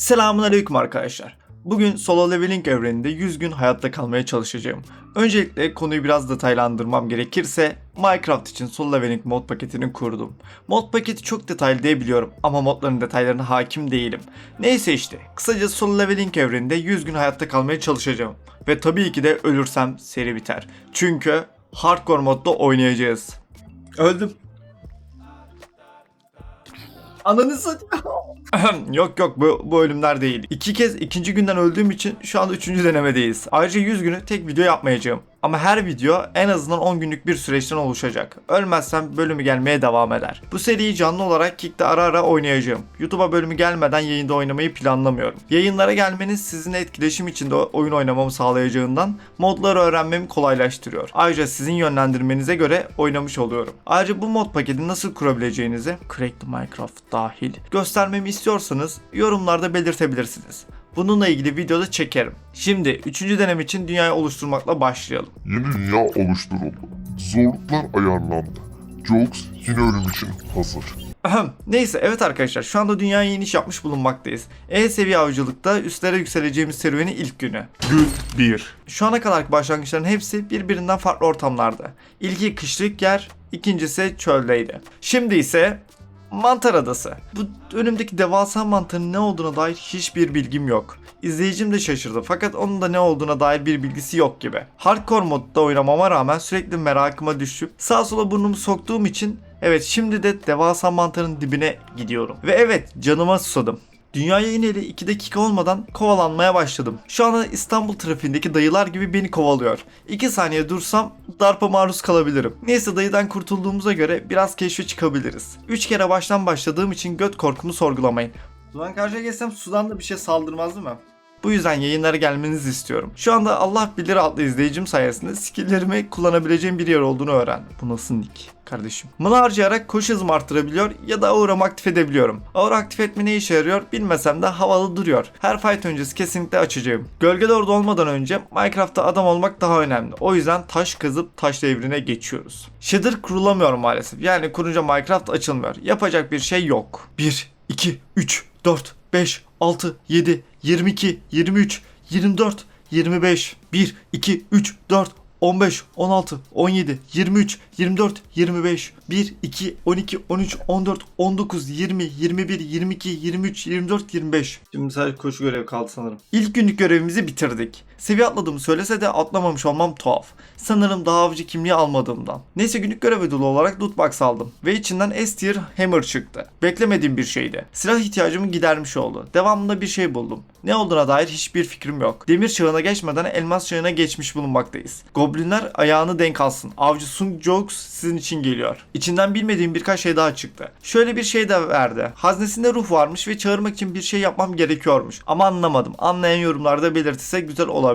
Selamun Aleyküm arkadaşlar. Bugün solo leveling evreninde 100 gün hayatta kalmaya çalışacağım. Öncelikle konuyu biraz detaylandırmam gerekirse Minecraft için solo leveling mod paketini kurdum. Mod paketi çok detaylı diye biliyorum ama modların detaylarına hakim değilim. Neyse işte kısaca solo leveling evreninde 100 gün hayatta kalmaya çalışacağım. Ve tabii ki de ölürsem seri biter. Çünkü hardcore modda oynayacağız. Öldüm. Ananı satayım. yok yok bu, bu ölümler değil. İki kez ikinci günden öldüğüm için şu anda üçüncü denemedeyiz. Ayrıca 100 günü tek video yapmayacağım. Ama her video en azından 10 günlük bir süreçten oluşacak. Ölmezsem bölümü gelmeye devam eder. Bu seriyi canlı olarak Kick'te ara ara oynayacağım. YouTube'a bölümü gelmeden yayında oynamayı planlamıyorum. Yayınlara gelmeniz sizinle etkileşim içinde oyun oynamamı sağlayacağından modları öğrenmemi kolaylaştırıyor. Ayrıca sizin yönlendirmenize göre oynamış oluyorum. Ayrıca bu mod paketi nasıl kurabileceğinizi Cracked Minecraft dahil göstermemi istiyorsanız yorumlarda belirtebilirsiniz. Bununla ilgili videoda çekerim. Şimdi 3. denem için dünyayı oluşturmakla başlayalım. Yeni dünya oluşturuldu. Zorluklar ayarlandı. Jokes yine ölüm için hazır. Ahem. Neyse evet arkadaşlar şu anda dünyaya iniş yapmış bulunmaktayız. E seviye avcılıkta üstlere yükseleceğimiz serüvenin ilk günü. Gün 1. Şu ana kadarki başlangıçların hepsi birbirinden farklı ortamlarda. İlki kışlık yer, ikincisi çöldeydi. Şimdi ise Mantar Adası. Bu önümdeki devasa mantarın ne olduğuna dair hiçbir bilgim yok. İzleyicim de şaşırdı fakat onun da ne olduğuna dair bir bilgisi yok gibi. Hardcore modda oynamama rağmen sürekli merakıma düşüp sağa sola burnumu soktuğum için evet şimdi de devasa mantarın dibine gidiyorum. Ve evet canıma susadım. Dünyaya ineli 2 dakika olmadan kovalanmaya başladım. Şu anda İstanbul trafiğindeki dayılar gibi beni kovalıyor. 2 saniye dursam darpa maruz kalabilirim. Neyse dayıdan kurtulduğumuza göre biraz keşfe çıkabiliriz. 3 kere baştan başladığım için göt korkumu sorgulamayın. Sudan karşıya geçsem sudan da bir şey saldırmaz mi? Bu yüzden yayınlara gelmenizi istiyorum. Şu anda Allah bilir adlı izleyicim sayesinde skilllerimi kullanabileceğim bir yer olduğunu öğrendim. Bu nasıl nick? kardeşim. Bunu harcayarak koşu hızımı arttırabiliyor ya da auramı aktif edebiliyorum. Aura aktif etme ne işe yarıyor bilmesem de havalı duruyor. Her fight öncesi kesinlikle açacağım. Gölge Lord olmadan önce Minecraft'ta adam olmak daha önemli. O yüzden taş kazıp taş devrine geçiyoruz. Shader kurulamıyor maalesef. Yani kurunca Minecraft açılmıyor. Yapacak bir şey yok. 1, 2, 3, 4, 5, 6, 7, 22, 23, 24, 25, 1, 2, 3, 4, 15, 16, 17, 23, 24, 25, 1, 2, 12, 13, 14, 19, 20, 21, 22, 23, 24, 25. Şimdi sadece koşu görevi kaldı sanırım. İlk günlük görevimizi bitirdik. Seviye atladığımı söylese de atlamamış olmam tuhaf. Sanırım daha avcı kimliği almadığımdan. Neyse günlük görev ödülü olarak loot box aldım. Ve içinden S tier hammer çıktı. Beklemediğim bir şeydi. Silah ihtiyacımı gidermiş oldu. Devamında bir şey buldum. Ne olduğuna dair hiçbir fikrim yok. Demir çağına geçmeden elmas çağına geçmiş bulunmaktayız. Goblinler ayağını denk alsın. Avcı Sung Jokes sizin için geliyor. İçinden bilmediğim birkaç şey daha çıktı. Şöyle bir şey de verdi. Haznesinde ruh varmış ve çağırmak için bir şey yapmam gerekiyormuş. Ama anlamadım. Anlayan yorumlarda belirtirse güzel olabilir.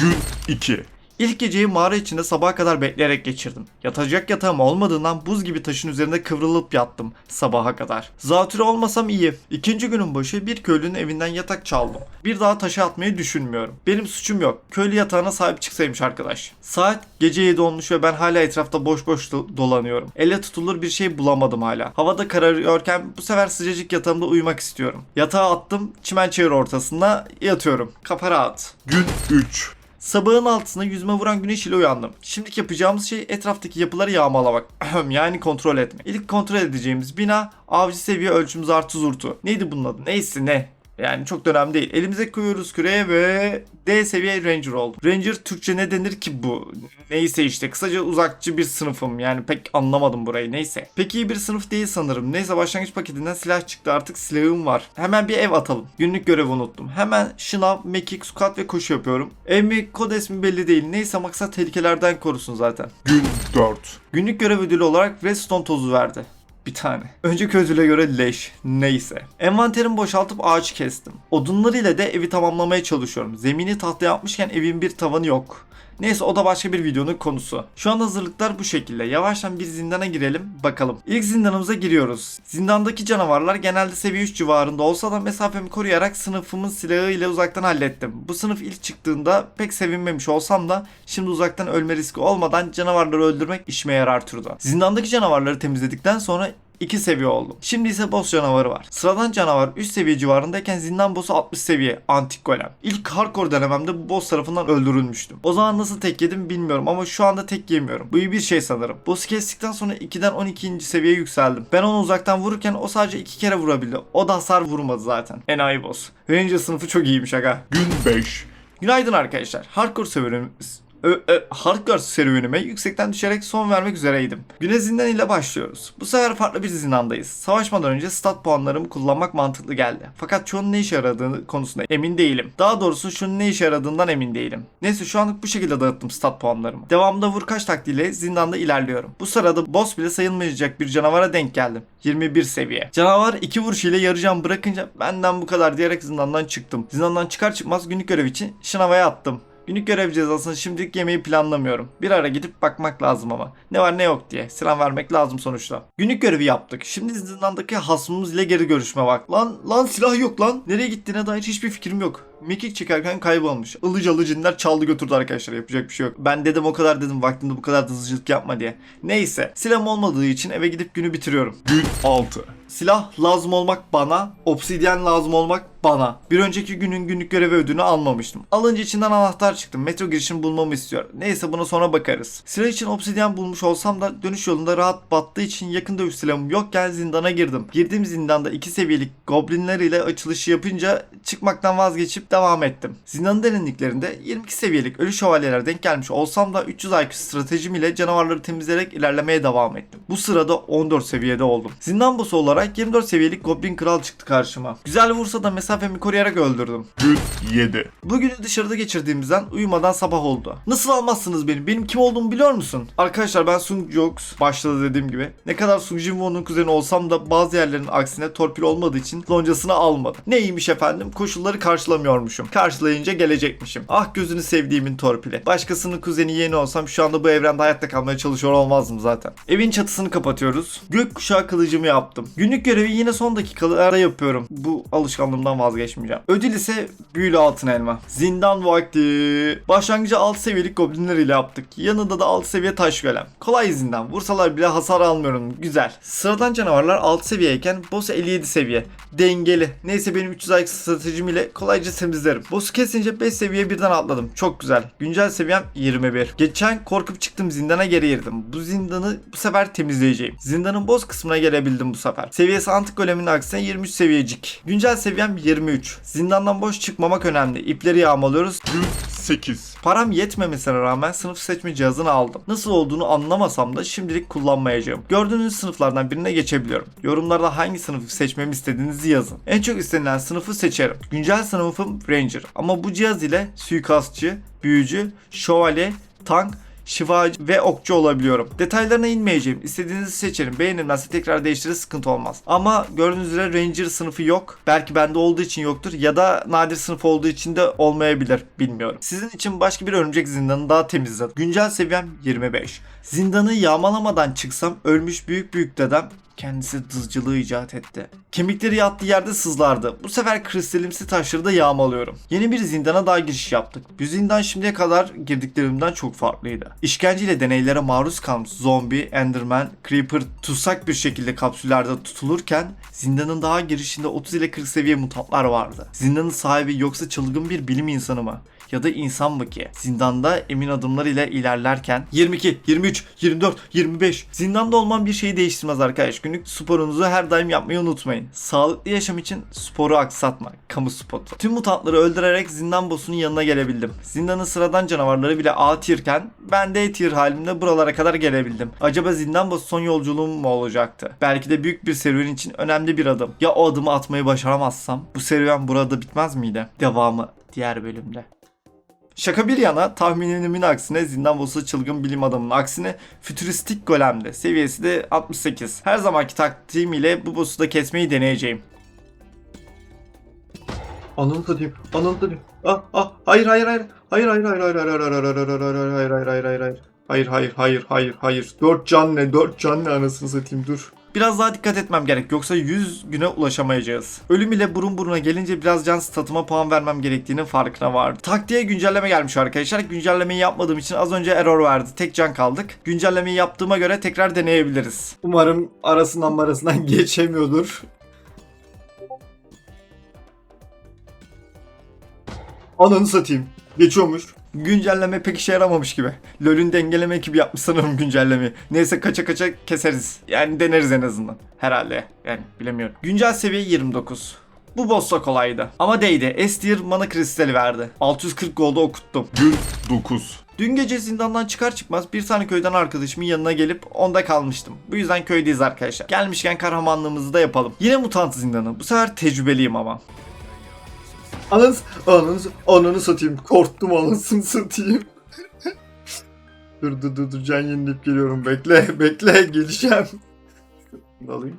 Gün 2 İlk geceyi mağara içinde sabaha kadar bekleyerek geçirdim. Yatacak yatağım olmadığından buz gibi taşın üzerinde kıvrılıp yattım sabaha kadar. Zatürre olmasam iyi. İkinci günün başı bir köylünün evinden yatak çaldım. Bir daha taşa atmayı düşünmüyorum. Benim suçum yok. Köylü yatağına sahip çıksaymış arkadaş. Saat gece 7 olmuş ve ben hala etrafta boş boş do- dolanıyorum. Elle tutulur bir şey bulamadım hala. Havada kararıyorken bu sefer sıcacık yatağımda uyumak istiyorum. Yatağa attım. Çimen çayır ortasında yatıyorum. Kafa rahat. Gün 3 Sabahın altına yüzme vuran güneş ile uyandım. Şimdiki yapacağımız şey etraftaki yapıları yağmalamak. yani kontrol etme. İlk kontrol edeceğimiz bina avcı seviye ölçümüz artı zurtu. Neydi bunun adı? Neyse ne. Yani çok da önemli değil. Elimize koyuyoruz küreye ve D seviye Ranger oldu. Ranger Türkçe ne denir ki bu? Neyse işte kısaca uzakçı bir sınıfım. Yani pek anlamadım burayı neyse. Pek iyi bir sınıf değil sanırım. Neyse başlangıç paketinden silah çıktı artık silahım var. Hemen bir ev atalım. Günlük görevi unuttum. Hemen şınav, mekik, squat ve koşu yapıyorum. Ev mi kod ismi belli değil. Neyse maksat tehlikelerden korusun zaten. Gün 4. Günlük görev ödülü olarak redstone tozu verdi bir tane. Önceki ödüle göre leş. Neyse. Envanterimi boşaltıp ağaç kestim. Odunlarıyla de evi tamamlamaya çalışıyorum. Zemini tahta yapmışken evin bir tavanı yok. Neyse o da başka bir videonun konusu. Şu an hazırlıklar bu şekilde. Yavaştan bir zindana girelim bakalım. İlk zindanımıza giriyoruz. Zindandaki canavarlar genelde seviye 3 civarında olsa da mesafemi koruyarak sınıfımın silahı ile uzaktan hallettim. Bu sınıf ilk çıktığında pek sevinmemiş olsam da şimdi uzaktan ölme riski olmadan canavarları öldürmek işime yarar türde. Zindandaki canavarları temizledikten sonra 2 seviye oldum. Şimdi ise boss canavarı var. Sıradan canavar 3 seviye civarındayken zindan boss'u 60 seviye antik golem. İlk hardcore denememde bu boss tarafından öldürülmüştüm. O zaman nasıl tek yedim bilmiyorum ama şu anda tek yemiyorum. Bu iyi bir şey sanırım. Boss'u kestikten sonra 2'den 12. seviyeye yükseldim. Ben onu uzaktan vururken o sadece 2 kere vurabildi. O da hasar vurmadı zaten. Enayi boss. Ranger sınıfı çok iyiymiş aga. Gün 5. Günaydın arkadaşlar. Hardcore serüvenimiz Ö, ö, hardcore serüvenime yüksekten düşerek son vermek üzereydim. Güne zindan ile başlıyoruz. Bu sefer farklı bir zindandayız. Savaşmadan önce stat puanlarımı kullanmak mantıklı geldi. Fakat şunun ne işe yaradığını konusunda emin değilim. Daha doğrusu şunun ne işe yaradığından emin değilim. Neyse şu anlık bu şekilde dağıttım stat puanlarımı. Devamında vur kaç taktiğiyle zindanda ilerliyorum. Bu sırada boss bile sayılmayacak bir canavara denk geldim. 21 seviye. Canavar iki vuruş ile yarı can bırakınca benden bu kadar diyerek zindandan çıktım. Zindandan çıkar çıkmaz günlük görev için şınavaya attım. Günlük görev cezasını şimdilik yemeyi planlamıyorum. Bir ara gidip bakmak lazım ama. Ne var ne yok diye. Silah vermek lazım sonuçta. Günlük görevi yaptık. Şimdi zindandaki hasmımız ile geri görüşme bak. Lan lan silah yok lan. Nereye gittiğine dair hiçbir fikrim yok. Mekik çekerken kaybolmuş. Ilıcalı alı cinler çaldı götürdü arkadaşlar. Yapacak bir şey yok. Ben dedim o kadar dedim vaktinde bu kadar da hızlılık yapma diye. Neyse. Silahım olmadığı için eve gidip günü bitiriyorum. Gün 6. Silah lazım olmak bana, obsidyen lazım olmak bana. Bir önceki günün günlük görevi ödülünü almamıştım. Alınca içinden anahtar çıktı. Metro girişini bulmamı istiyor. Neyse buna sonra bakarız. Silah için obsidyen bulmuş olsam da dönüş yolunda rahat battığı için yakın dövüş silahım yokken zindana girdim. Girdiğim zindanda iki seviyelik goblinler ile açılışı yapınca çıkmaktan vazgeçip devam ettim. Zindanın derinliklerinde 22 seviyelik ölü şövalyeler denk gelmiş olsam da 300 IQ stratejim ile canavarları temizleyerek ilerlemeye devam ettim. Bu sırada 14 seviyede oldum. Zindan boss'u olarak 24 seviyelik Goblin Kral çıktı karşıma. Güzel vursa da mesafemi koruyarak öldürdüm. Gün 7. Bugünü dışarıda geçirdiğimizden uyumadan sabah oldu. Nasıl almazsınız beni? Benim kim olduğumu biliyor musun? Arkadaşlar ben Sung Jokes başladı dediğim gibi. Ne kadar Sung Jin Woo'nun kuzeni olsam da bazı yerlerin aksine torpil olmadığı için loncasını almadım. Neymiş efendim? Koşulları karşılamıyormuşum. Karşılayınca gelecekmişim. Ah gözünü sevdiğimin torpili. Başkasının kuzeni yeni olsam şu anda bu evrende hayatta kalmaya çalışıyor olmazdım zaten. Evin çatısını kapatıyoruz. Gökkuşağı kılıcımı yaptım. Günlük görevi yine son dakikalarda yapıyorum. Bu alışkanlığımdan vazgeçmeyeceğim. Ödül ise büyülü altın elma. Zindan vakti. Başlangıcı 6 seviyelik goblinler ile yaptık. Yanında da 6 seviye taş golem. Kolay zindan. Vursalar bile hasar almıyorum. Güzel. Sıradan canavarlar 6 seviyeyken boss 57 seviye. Dengeli. Neyse benim 300 IQ stratejim ile kolayca temizlerim. Boss'u kesince 5 seviye birden atladım. Çok güzel. Güncel seviyem 21. Geçen korkup çıktım zindana geri girdim. Bu zindanı bu sefer temizleyeceğim. Zindanın boss kısmına gelebildim bu sefer. Seviyesi antik golemin aksine 23 seviyecik. Güncel seviyem 23. Zindandan boş çıkmamak önemli. İpleri yağmalıyoruz. Gün 8. Param yetmemesine rağmen sınıf seçme cihazını aldım. Nasıl olduğunu anlamasam da şimdilik kullanmayacağım. Gördüğünüz sınıflardan birine geçebiliyorum. Yorumlarda hangi sınıfı seçmemi istediğinizi yazın. En çok istenilen sınıfı seçerim. Güncel sınıfım Ranger ama bu cihaz ile suikastçı, büyücü, şövalye, tank, şifacı ve okçu olabiliyorum. Detaylarına inmeyeceğim. İstediğinizi seçerim. Beğenilmezse tekrar değiştirir sıkıntı olmaz. Ama gördüğünüz üzere Ranger sınıfı yok. Belki bende olduğu için yoktur ya da nadir sınıf olduğu için de olmayabilir. Bilmiyorum. Sizin için başka bir örümcek zindanı daha temizledim. Güncel seviyem 25. Zindanı yağmalamadan çıksam ölmüş büyük büyük dedem kendisi dızcılığı icat etti. Kemikleri yattığı yerde sızlardı. Bu sefer kristalimsi taşları da yağmalıyorum. Yeni bir zindana daha giriş yaptık. Bu zindan şimdiye kadar girdiklerimden çok farklıydı. İşkenceyle deneylere maruz kalmış zombi, enderman, creeper tutsak bir şekilde kapsüllerde tutulurken zindanın daha girişinde 30 ile 40 seviye mutantlar vardı. Zindanın sahibi yoksa çılgın bir bilim insanı mı? ya da insan mı ki? Zindanda emin adımlar ile ilerlerken 22, 23, 24, 25 zindanda olmam bir şeyi değiştirmez arkadaş. Günlük sporunuzu her daim yapmayı unutmayın. Sağlıklı yaşam için sporu aksatma. Kamu spotu. Tüm mutantları öldürerek zindan boss'unun yanına gelebildim. Zindanın sıradan canavarları bile A tier'ken ben D tier halimde buralara kadar gelebildim. Acaba zindan boss son yolculuğum mu olacaktı? Belki de büyük bir serüven için önemli bir adım. Ya o adımı atmayı başaramazsam bu serüven burada bitmez miydi? Devamı diğer bölümde. Şaka bir yana tahminimin aksine zindan boss'u çılgın bilim adamının aksine fütüristik golemdi. Seviyesi de 68. Her zamanki taktiğim ile bu boss'u da kesmeyi deneyeceğim. Ananı satayım. Ananı satayım. Ah ah hayır hayır hayır. Hayır hayır hayır hayır hayır hayır hayır hayır hayır hayır hayır hayır hayır hayır hayır hayır hayır hayır hayır hayır dört can ne dört can ne anasını satayım dur Biraz daha dikkat etmem gerek yoksa 100 güne ulaşamayacağız. Ölüm ile burun buruna gelince biraz can statıma puan vermem gerektiğinin farkına vardım. Taktiğe güncelleme gelmiş arkadaşlar. Güncellemeyi yapmadığım için az önce error verdi. Tek can kaldık. Güncellemeyi yaptığıma göre tekrar deneyebiliriz. Umarım arasından marasından geçemiyordur. Ananı satayım. Geçiyormuş. Güncelleme pek işe yaramamış gibi. LoL'ün dengeleme ekibi yapmış sanırım güncellemeyi. Neyse kaça kaça keseriz. Yani deneriz en azından. Herhalde. Yani bilemiyorum. Güncel seviye 29. Bu boss da kolaydı. Ama değdi. S tier mana kristali verdi. 640 gold'u okuttum. Gün 9. Dün gece zindandan çıkar çıkmaz bir tane köyden arkadaşımın yanına gelip onda kalmıştım. Bu yüzden köydeyiz arkadaşlar. Gelmişken kahramanlığımızı da yapalım. Yine mutant zindanı. Bu sefer tecrübeliyim ama. Ananı, ananı, ananı satayım. Korktum anasını satayım. dur dur dur dur can yenileyip geliyorum. Bekle bekle geleceğim. Alayım.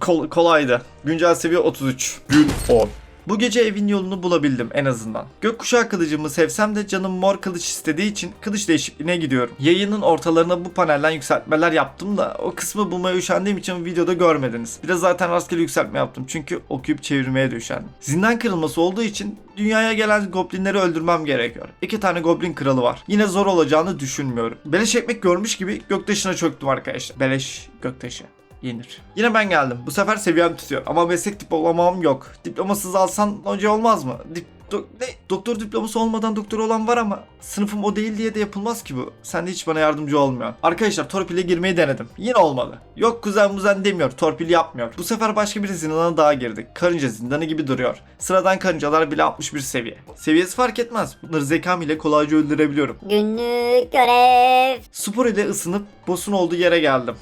Kol- kolaydı. Güncel seviye 33. Gün 10. Bu gece evin yolunu bulabildim en azından. Gökkuşağı kılıcımı sevsem de canım mor kılıç istediği için kılıç değişikliğine gidiyorum. Yayının ortalarına bu panelden yükseltmeler yaptım da o kısmı bulmaya üşendiğim için videoda görmediniz. Bir de zaten rastgele yükseltme yaptım çünkü okuyup çevirmeye de. Zindan kırılması olduğu için dünyaya gelen goblinleri öldürmem gerekiyor. İki tane goblin kralı var. Yine zor olacağını düşünmüyorum. Beleş ekmek görmüş gibi göktaşına çöktüm arkadaşlar. Beleş göktaşı yenir. Yine ben geldim. Bu sefer seviyem tutuyor ama meslek diplomam yok. Diplomasız alsan hoca olmaz mı? Dip do- ne? Doktor diploması olmadan doktor olan var ama sınıfım o değil diye de yapılmaz ki bu. Sen de hiç bana yardımcı olmuyor. Arkadaşlar torpille girmeyi denedim. Yine olmadı. Yok kuzen muzen demiyor. Torpil yapmıyor. Bu sefer başka bir zindana daha girdik. Karınca zindanı gibi duruyor. Sıradan karıncalar bile 61 seviye. Seviyesi fark etmez. Bunları zekam ile kolayca öldürebiliyorum. Günlük görev. Spor ile ısınıp boss'un olduğu yere geldim.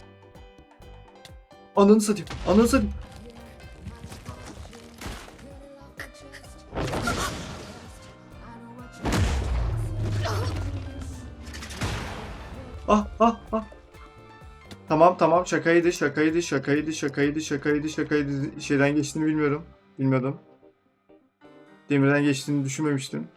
Ananı satayım. Ananı satayım. Ah ah ah. Tamam tamam şakaydı şakaydı şakaydı şakaydı şakaydı şakaydı şeyden geçtiğini bilmiyorum. Bilmiyordum. Demirden geçtiğini düşünmemiştim.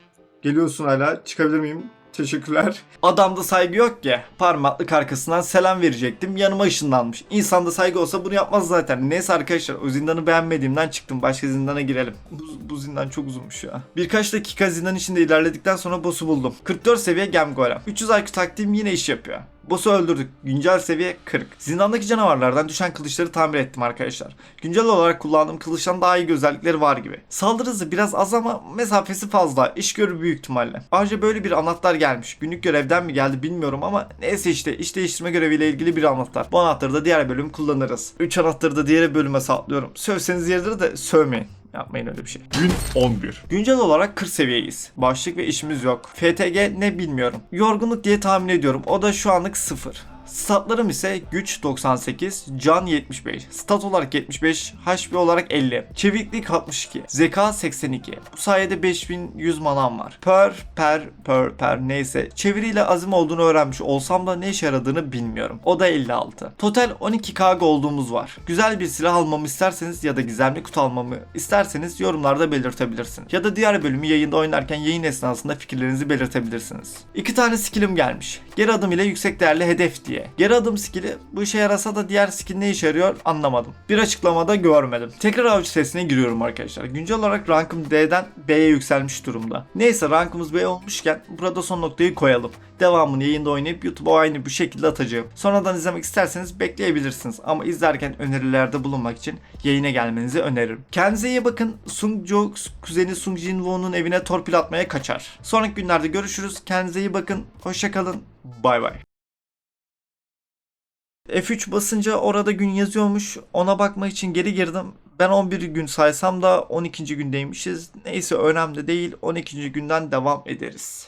Geliyorsun hala çıkabilir miyim? Teşekkürler. Adamda saygı yok ya. Parmaklık arkasından selam verecektim. Yanıma ışınlanmış. İnsanda saygı olsa bunu yapmaz zaten. Neyse arkadaşlar o zindanı beğenmediğimden çıktım. Başka zindana girelim. Bu, bu zindan çok uzunmuş ya. Birkaç dakika zindan içinde ilerledikten sonra boss'u buldum. 44 seviye Gem Golem. 300 IQ taktiğim yine iş yapıyor. Boss'u öldürdük. Güncel seviye 40. Zindandaki canavarlardan düşen kılıçları tamir ettim arkadaşlar. Güncel olarak kullandığım kılıçtan daha iyi özellikleri var gibi. Saldırı hızı biraz az ama mesafesi fazla. İş görü büyük ihtimalle. Ayrıca böyle bir anahtar gelmiş. Günlük görevden mi geldi bilmiyorum ama neyse işte iş değiştirme göreviyle ilgili bir anahtar. Bu anahtarı da diğer bölüm kullanırız. 3 anahtarı da diğer bölüme saklıyorum. Sövseniz yeridir de sövmeyin. Yapmayın öyle bir şey. Gün 11. Güncel olarak 40 seviyeyiz. Başlık ve işimiz yok. FTG ne bilmiyorum. Yorgunluk diye tahmin ediyorum. O da şu anlık 0. Statlarım ise güç 98, can 75, stat olarak 75, HP olarak 50, çeviklik 62, zeka 82. Bu sayede 5100 manam var. Per, per, per, per neyse. Çeviriyle azim olduğunu öğrenmiş olsam da ne işe yaradığını bilmiyorum. O da 56. Total 12k gold'umuz var. Güzel bir silah almamı isterseniz ya da gizemli kutu almamı isterseniz yorumlarda belirtebilirsiniz. Ya da diğer bölümü yayında oynarken yayın esnasında fikirlerinizi belirtebilirsiniz. İki tane skillim gelmiş. Geri adım ile yüksek değerli hedef diye. Geri adım skill'i bu işe yarasa da diğer skill ne işe yarıyor anlamadım. Bir açıklamada görmedim. Tekrar avcı sesine giriyorum arkadaşlar. Güncel olarak rankım D'den B'ye yükselmiş durumda. Neyse rankımız B olmuşken burada son noktayı koyalım. Devamını yayında oynayıp YouTube'a aynı bu şekilde atacağım. Sonradan izlemek isterseniz bekleyebilirsiniz. Ama izlerken önerilerde bulunmak için yayına gelmenizi öneririm. Kendinize iyi bakın. Sung Jo kuzeni Sung Jin Woo'nun evine torpil atmaya kaçar. Sonraki günlerde görüşürüz. Kendinize iyi bakın. Hoşçakalın. Bay bay. F3 basınca orada gün yazıyormuş. Ona bakmak için geri girdim. Ben 11 gün saysam da 12. gündeymişiz. Neyse önemli değil. 12. günden devam ederiz.